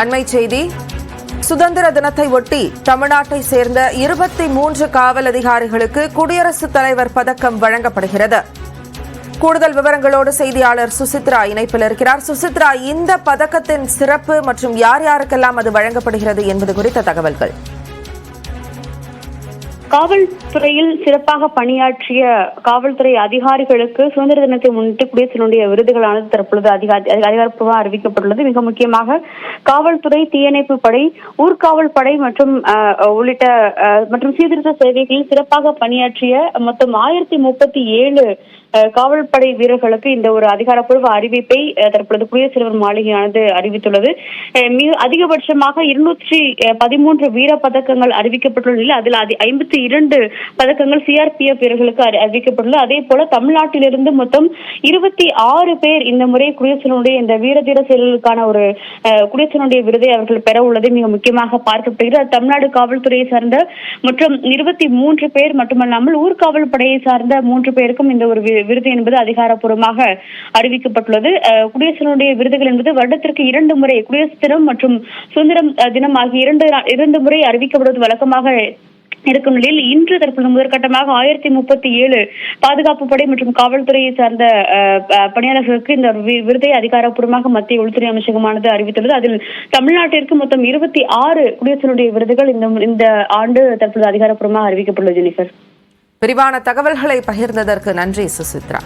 அண்மை செய்தி. சுதந்திர தினத்தை ஒட்டி தமிழ்நாட்டை சேர்ந்த இருபத்தி மூன்று காவல் அதிகாரிகளுக்கு குடியரசுத் தலைவர் பதக்கம் வழங்கப்படுகிறது. கூடுதல் விவரங்களோடு செய்தியாளர் சுசித்ரா இணைப்பில் இருக்கிறார். சுசித்ரா இந்த பதக்கத்தின் சிறப்பு மற்றும் யார் யாருக்கெல்லாம் அது வழங்கப்படுகிறது என்பது குறித்த தகவல்கள். காவல்துறையில் சிறப்பாக பணியாற்றிய காவல்துறை அதிகாரிகளுக்கு சுதந்திர தினத்தை முன்னிட்டு குடியரசினுடைய விருதுகளானது தற்பொழுது அதிகாரி அதிகாரப்பூர்வமாக அறிவிக்கப்பட்டுள்ளது. மிக முக்கியமாக காவல்துறை தீயணைப்பு படை ஊர்காவல் படை மற்றும் உள்ளிட்ட அஹ், மற்றும் சீர்திருத்த சேவைகளில் சிறப்பாக பணியாற்றிய மொத்தம் ஆயிரத்தி முப்பத்தி ஏழு அஹ், காவல்படை வீரர்களுக்கு இந்த ஒரு அதிகாரப்பூர்வ அறிவிப்பை தற்பொழுது குடியரசுத் தலைவர் மாளிகையானது அறிவித்துள்ளது. மிக அதிகபட்சமாக இருநூற்றி பதிமூன்று வீர பதக்கங்கள் அறிவிக்கப்பட்டுள்ள நிலையில் அதில் ஐம்பத்தி இரண்டு பதக்கங்கள் சிஆர்பிஎஃப் வீரர்களுக்கு அறிவிக்கப்பட்டுள்ளது. அதே போல தமிழ்நாட்டிலிருந்து மொத்தம் இருபத்தி ஆறு பேர் இந்த முறை குடியரசினுடைய இந்த வீரதீர செயல்களுக்கான ஒரு அஹ், குடியரசினுடைய விருதை அவர்கள் பெற உள்ளது மிக முக்கியமாக பார்க்கப்படுகிறது. தமிழ்நாடு காவல்துறையை சார்ந்த மற்றும் இருபத்தி மூன்று பேர் மட்டுமல்லாமல் ஊர்காவல் படையை சார்ந்த மூன்று பேருக்கும் இந்த ஒரு விருது என்பது அதிகாரப்பூர்வமாக அறிவிக்கப்பட்டுள்ளது. அஹ், குடியரசினுடைய விருதுகள் என்பது வருடத்திற்கு இரண்டு முறை குடியரசு தினம் மற்றும் சுதந்திரம் தினம் ஆகிய இரண்டு இரண்டு முறை அறிவிக்கப்படுவது வழக்கமாக இருக்கும் நிலையில் இன்று தற்போது முதற்கட்டமாக ஆயிரத்தி முப்பத்தி ஏழு பாதுகாப்பு படை மற்றும் காவல்துறையை சார்ந்த பணியாளர்களுக்கு இந்த விருதை அதிகாரப்பூர்வமாக மத்திய உள்துறை அமைச்சகமானது அறிவித்துள்ளது. அதில் தமிழ்நாட்டிற்கு மொத்தம் இருபத்தி ஆறு குடியரசினுடைய விருதுகள் இந்த இந்த ஆண்டு தற்போது அதிகாரப்பூர்வமாக அறிவிக்கப்பட்டுள்ளது ஜெனிஃபர். விரிவான தகவல்களை பகிர்ந்ததற்கு நன்றி சுசித்ரா.